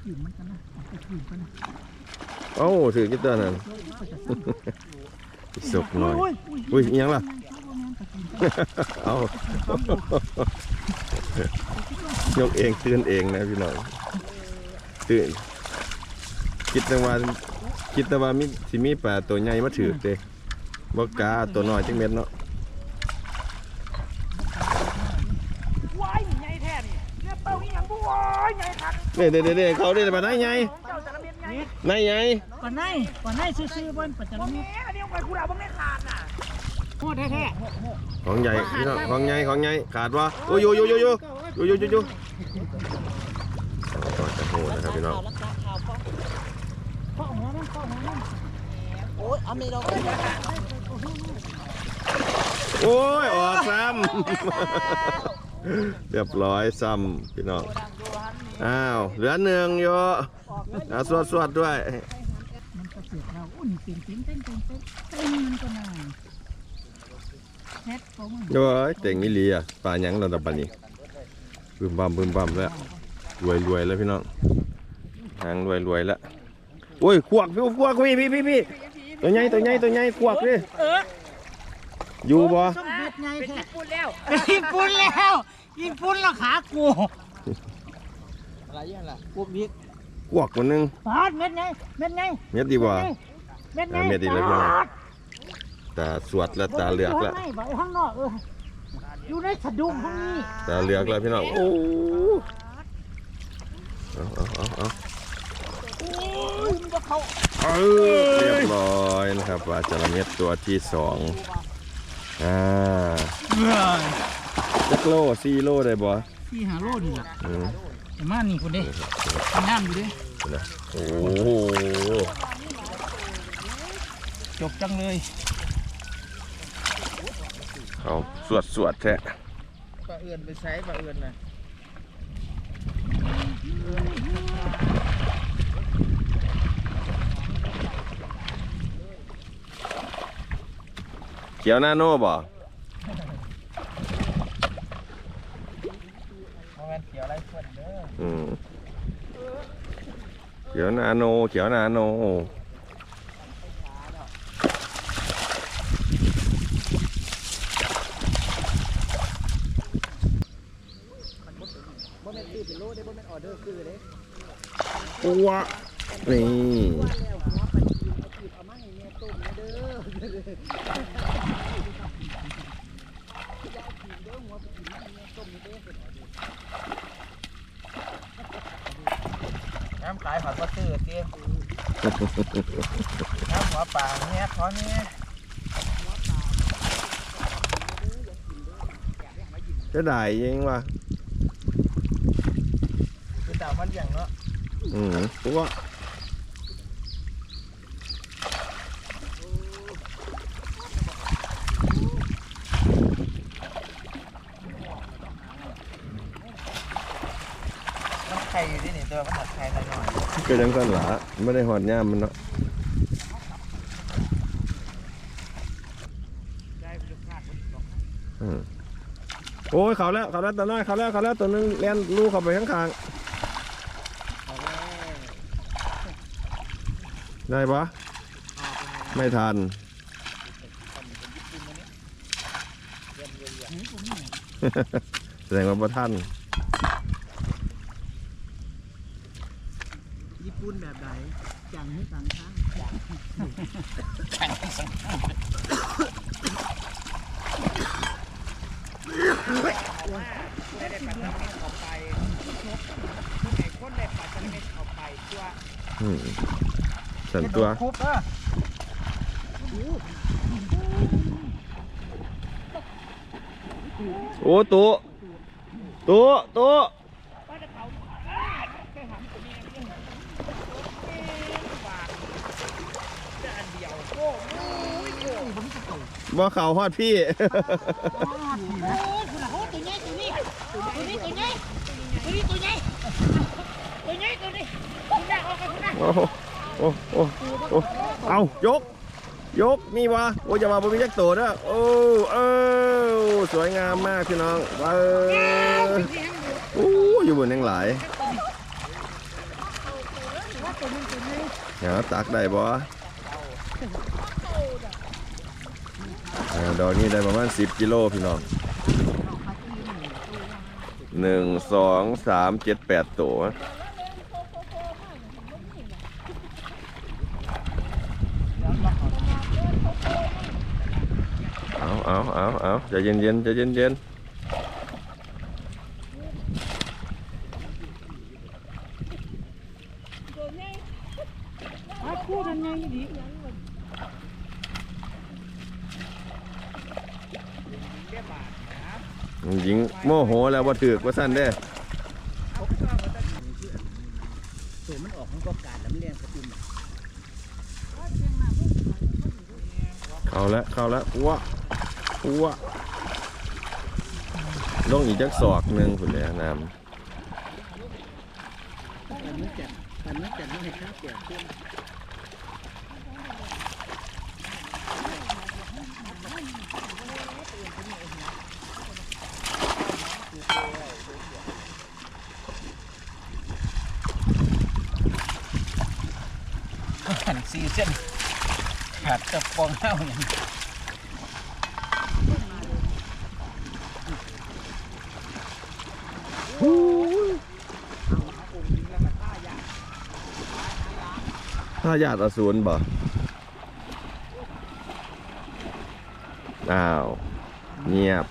ขืนมันกันนะเอาไปขืนกันนะเอ้าถือกิตเตอร์นั่นสุกหน่อยอุ้ยอุ้ยอิหยังล่ะเอายกเองตื่นเองนะพี่น้องตื่นคิดแต่ว่าคิดแต่ว่ามีสิมีปลาตัวใหญ่มาถือเด้บ่กล้าตัวน้อยจังเม็ดเนาะ ว้ายใหญ่แท้นี่เนี่ยเต้านี่ยังบ่ ว้ายใหญ่คักเด้เด้เด้เด้เขาได้ปลาไหนใหญ่เจ้าจะระเบียนใหญ่ไหนใหญ่ก่อนไหนก่อนไหนซื้อๆบนปัจจุบ่บันแม่อันนี้เอาไปกูดาวบ่แม่ขาดน่ะโคตรแท้ของใหญ่พี่น้องของใหญ่ของใหญ่ขาดวะโอ้ยโยโยโยโยโยโยโยโยเอาจะโหดนะครับพี่น้องๆข้อหัวมันข้อหัวมันโอ้ยเอาไม่ลงเลยโอ้ยออกซ้ำเรียบร้อยซ้ำพี่น้อง อ้าว เหลือหนึ่งโยอะสวดสวดด้วย มันกระเสือกเราอุ้นติ่งติ่งเต้นเต้นเต้นเต้นมันก็น่าแฮทของมันโอ้ยเต่งนี่ลีอะปลาหยังเราตะปานนี้บึมบัมบึมบัมแล้วรวยรวยแล้วพี่น้องหางรวยรวยแล้วโอ้ยขวกพี่ขวกพี่พี่พี่พี่ตัวใหญ่ตัวใหญ่ตัวใหญ่ขวกดิอยู่บ่ต้องเบ็ดไงเป็นแท้ญี่ปุ่นแล้วญี่ปุ่นแล้วญี่ปุ่นแล้วขากู อะไรอย่างล่ะพวกนี้ขวกคนหนึงปาดเม็ดไงเม็ดไงเม็ดดีบ่เม็ดไงอ่าเม็ดดีแล้วพี่น้องตาสวดแล้วตาเหลือกแล้วข้างในบ่ข้างนอกเอออยู่ในสะดุ้งข้างนี้ตาเหลือกแล้วพี่น้องโอ้เอาเอาเอาเอามันก็เข้าเออเรียบร้อยนะครับปลาจระเม็ดตัวที่สองอ่าจักโลสี่โลได้บ่ที่หาโลนี่ล่ะอื มแต่มานี่คนเด้งามอยู่เด้นะโอ้โหจบจังเลยเอาสวดสวดแท้ปลาเอื่นไปใช้ปลาเอื่นนะเขียวหน้าโน่บ่ เขียวนาโนเขียวนาโนปัวนี่ามาให้แม่ต้มนะเด้อน้ำขายผัดบ่ซื้อเตี้ยน้ำหัวป่าเนี่ยขอเนี่ยจะได้ยังวะคือดาวมันอย่างเนาะอืมปัวมันไข่อยู่ที่นี่ตัวมันหัดไข่หน่อย ก็ยังสั้นหลาไม่ได้หอดย่ามมันเนาะอืมโอ้ยเขาแล้วเขาแล้วตัวน้อยเขาแล้วเขาแล้วตัวหนึงเลี้ยนลูกเข้าไปข้างๆได้ปะไม่ทัน แสดงว่าบ่ทัน ปุ่นแบบไหนจังให้ต่างทางได้ได้ปัดจระเม็ดออกไปผู้ใดคนได้ปัดจระเม็ดออกไปตัวอืมสันตัวคุบอะโอ้ตัวตัวตัว ป้าจะเผาอ้าแค่หำตัวนี้เองเอ๊ะบาทจะอันเดียวโอ้โหโอ้โห บ่เข่าฮอดพี่โอ้ยคุณโหตัวใหญ่ตัวนี้ตัวนี้ตัวใหญ่ตัวนี้ตัวใหญ่ตัวใหญ่ตัวนี้คุณแม่ออกไปคุณแม่โอ้โหโอ้โอ้โอ้เอายก ยกมีวะโอ้ยอย่ามาบ่มีจักตัวเด้อโอ้เออสวยงามมากพี่น้องเออโอ้อยู่บนแห่งหลายหาตักได้บ่อ่า ดอกนี้ได้ประมาณ 10 กิโลพี่น้องหนึ่งสองสามเจ็ดแปดตัวเอาเอาเอาเอาใจเย็นเย็นๆใจเย็นเย็นมาคู่กันไงดี ๆ หญิงโมโหแล้วว่าถือกว่าสั้นเด้ตัวมันออกมันก็การแล้วเลียงกระตุ้นเข้าแล้วเข้าแล้วอ้วอ้วลงอีกจักศอกหนึ่งคุณแหละน้ปันมันจัดปันมันจัดมันให้ข้าวเปีย กันสี่เส้นขาดจะปองเท้าอย่างถ้าญาติอสูรบ่อ้าว เงียบ